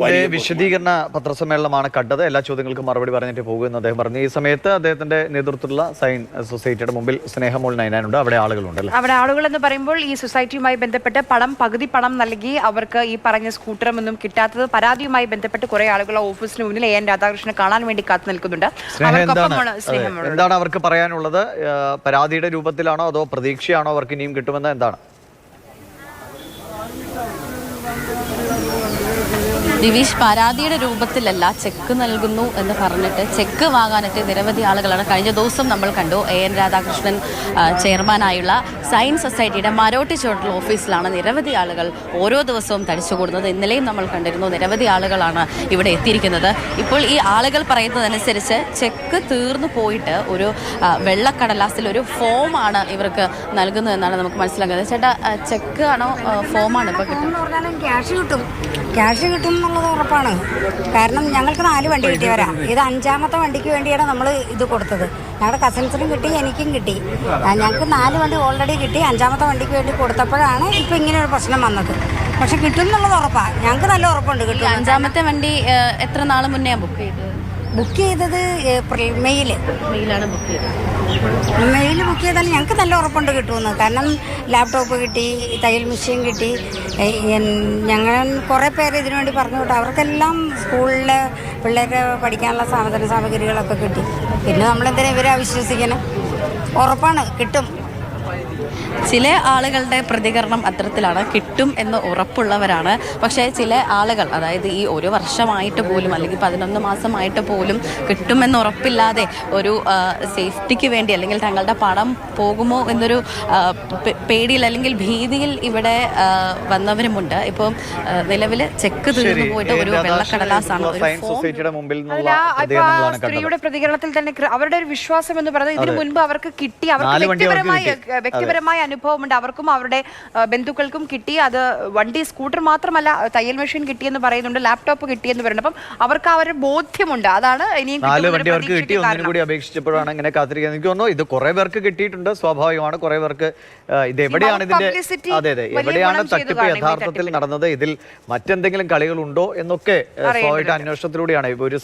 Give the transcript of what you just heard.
വലിയ വിശദീകരണ പത്രസമ്മേളനമാണ് കണ്ടത്. എല്ലാ ചോദ്യങ്ങൾക്കും മറുപടി പറഞ്ഞിട്ട് പോകുമെന്ന് അദ്ദേഹം പറഞ്ഞു. ഈ സമയത്ത് അദ്ദേഹത്തിന്റെ നേതൃത്വത്തിലുള്ള സൈൻ സൊസൈറ്റിയുടെ മുമ്പിൽ സ്നേഹമോൾ നൈനാനുണ്ട് അവിടെ ആളുകളുണ്ട് അല്ലേ? അവിടെ ആളുകൾ എന്ന് പറയുമ്പോൾ ഈ സൊസൈറ്റിയുമായി ബന്ധപ്പെട്ട് പണം പകുതി പണം നൽകി അവർക്ക് ഈ പറഞ്ഞ സ്കൂട്ടറും ഒന്നും കിട്ടാത്തത് പരാതിയുമായി ബന്ധപ്പെട്ട് കുറെ ആളുകൾ ഓഫീസിന് മുന്നിൽ എ. എൻ. രാധാകൃഷ്ണനെ കാണാൻ വേണ്ടി കാത്തു നിൽക്കുന്നുണ്ട് എന്താണ്? അവർക്ക് പറയാനുള്ളത്? പരാതിയുടെ രൂപത്തിലാണോ അതോ പ്രതീക്ഷയാണോ അവർക്ക് ഇനിയും കിട്ടുമെന്ന് എന്താണ്? ദിവീഷ് പരാതിയുടെ രൂപത്തിലല്ല ചെക്ക് നൽകുന്നു എന്ന് പറഞ്ഞിട്ട് ചെക്ക് വാങ്ങാനൊക്കെ നിരവധി ആളുകളാണ് കഴിഞ്ഞ ദിവസം നമ്മൾ കണ്ടു. എ എൻ രാധാകൃഷ്ണൻ ചെയർമാനായുള്ള സയൻസ് സൊസൈറ്റിയുടെ മരോട്ടി ചോട്ടിൽ ഓഫീസിലാണ് നിരവധി ആളുകൾ ഓരോ ദിവസവും തടിച്ചുകൂടുന്നത് ഇന്നലെയും നമ്മൾ കണ്ടിരുന്നു നിരവധി ആളുകളാണ് ഇവിടെ എത്തിയിരിക്കുന്നത്. ഇപ്പോൾ ഈ ആളുകൾ പറയുന്നതനുസരിച്ച് ചെക്ക് തീർന്നു പോയിട്ട് ഒരു വെള്ളക്കടലാസിൽ ഒരു ഫോമാണ് ഇവർക്ക് നൽകുന്നതെന്നാണ് നമുക്ക് മനസ്സിലാക്കുന്നത് ചേട്ടാ ചെക്ക് ആണോ ഫോമാണ് ഇപ്പോൾ കിട്ടുന്നത്? കിട്ടും. ക്യാഷ് കിട്ടും എന്നുള്ളത് ഉറപ്പാണ്. കാരണം ഞങ്ങൾക്ക് നാല് വണ്ടി കിട്ടിയവരാ. ഇത് അഞ്ചാമത്തെ വണ്ടിക്ക് വേണ്ടിയാണ് നമ്മൾ ഇത് കൊടുത്തത്. ഞങ്ങളുടെ കസിൻസിനും കിട്ടി എനിക്കും കിട്ടി. ഞങ്ങൾക്ക് നാല് വണ്ടി ഓൾറെഡി കിട്ടി. അഞ്ചാമത്തെ വണ്ടിക്ക് വേണ്ടി കൊടുത്തപ്പോഴാണ് ഇപ്പം ഇങ്ങനെ ഒരു പ്രശ്നം വന്നത്. പക്ഷെ കിട്ടും എന്നുള്ളത് ഉറപ്പാണ് ഞങ്ങൾക്ക് നല്ല ഉറപ്പുണ്ട് കിട്ടും അഞ്ചാമത്തെ വണ്ടി എത്ര നാൾ മുന്നേ ബുക്ക് ചെയ്തത്? ബുക്ക് ചെയ്തത് ഏപ്രിൽ മെയ്യിൽ മെയ്യിലാണ് ബുക്ക് ചെയ്തത്. മെയിൽ ബുക്ക് ചെയ്താൽ ഞങ്ങൾക്ക് നല്ല ഉറപ്പുണ്ട് കിട്ടുമെന്ന്. കാരണം ലാപ്ടോപ്പ് കിട്ടി തയ്യൽ മെഷീൻ കിട്ടി. ഞങ്ങൾ കുറേ പേര് ഇതിനു വേണ്ടി പറഞ്ഞു വിട്ടു. അവർക്കെല്ലാം സ്കൂളിലെ പിള്ളേർക്ക് പഠിക്കാനുള്ള സാധന സാമഗ്രികളൊക്കെ കിട്ടി. പിന്നെ നമ്മളെന്തിനാ ഇവരെ വിശ്വസിക്കണം ഉറപ്പാണ് കിട്ടും. ചില ആളുകളുടെ പ്രതികരണം അത്തരത്തിലാണ് കിട്ടും എന്ന് ഉറപ്പുള്ളവരാണ്. പക്ഷേ ചില ആളുകൾ അതായത് ഈ ഒരു വർഷമായിട്ട് പോലും അല്ലെങ്കിൽ പതിനൊന്ന് മാസമായിട്ട് പോലും കിട്ടുമെന്ന് ഉറപ്പില്ലാതെ ഒരു സേഫ്റ്റിക്ക് വേണ്ടി അല്ലെങ്കിൽ തങ്ങളുടെ പണം പോകുമോ എന്നൊരു പേടിയിൽ അല്ലെങ്കിൽ ഭീതിയിൽ ഇവിടെ വന്നവരുമുണ്ട്. ഇപ്പം നിലവിൽ ചെക്ക് തീർന്നു പോയിട്ട് ഒരു വെള്ളക്കടലാസാണ്. സ്ത്രീയുടെ പ്രതികരണത്തിൽ തന്നെ അവരുടെ ഒരു വിശ്വാസം എന്ന് പറയുന്നത് ഇതിനു മുൻപ് അവർക്ക് കിട്ടി അവർക്ക് വ്യക്തിപരമായി വ്യക്തിപരമായ അതെ. അനുഭവമുണ്ട്. അവർക്കും അവരുടെ ബന്ധുക്കൾക്കും കിട്ടി. അത് വണ്ടി സ്കൂട്ടർ മാത്രമല്ല തയ്യൽ മെഷീൻ കിട്ടിയെന്ന് പറയുന്നുണ്ട്. ലാപ്ടോപ്പ് കിട്ടിയെന്ന് പറയുന്നുണ്ട്. അപ്പം അവർക്ക് ആ ഒരു ബോധ്യമുണ്ട്. അതാണ് ഇനിയും നാല് വണ്ടി അവർക്ക് കിട്ടി. ഒന്നിനും കൂടി അപേക്ഷിച്ചപ്പോഴാണ് ഇങ്ങനെ കാത്തിരിക്കുന്നത്. എനിക്ക് തോന്നുന്നു ഇത് കുറെ പേർക്ക് കിട്ടിയിട്ടുണ്ട്. സ്വാഭാവികമാണ്. കുറെ പേർക്ക് ഇത് എവിടെയാണ് ഇതിന്റെ അതെ അതെ. എവിടെയാണ് തട്ടിപ്പ് യഥാർത്ഥത്തിൽ നടന്നത്? ഇതിൽ മറ്റെന്തെങ്കിലും കളികളുണ്ടോ എന്നൊക്കെ സ്വാഭാവിക അന്വേഷണത്തിലൂടെയാണ് ഇപ്പൊ ഒരു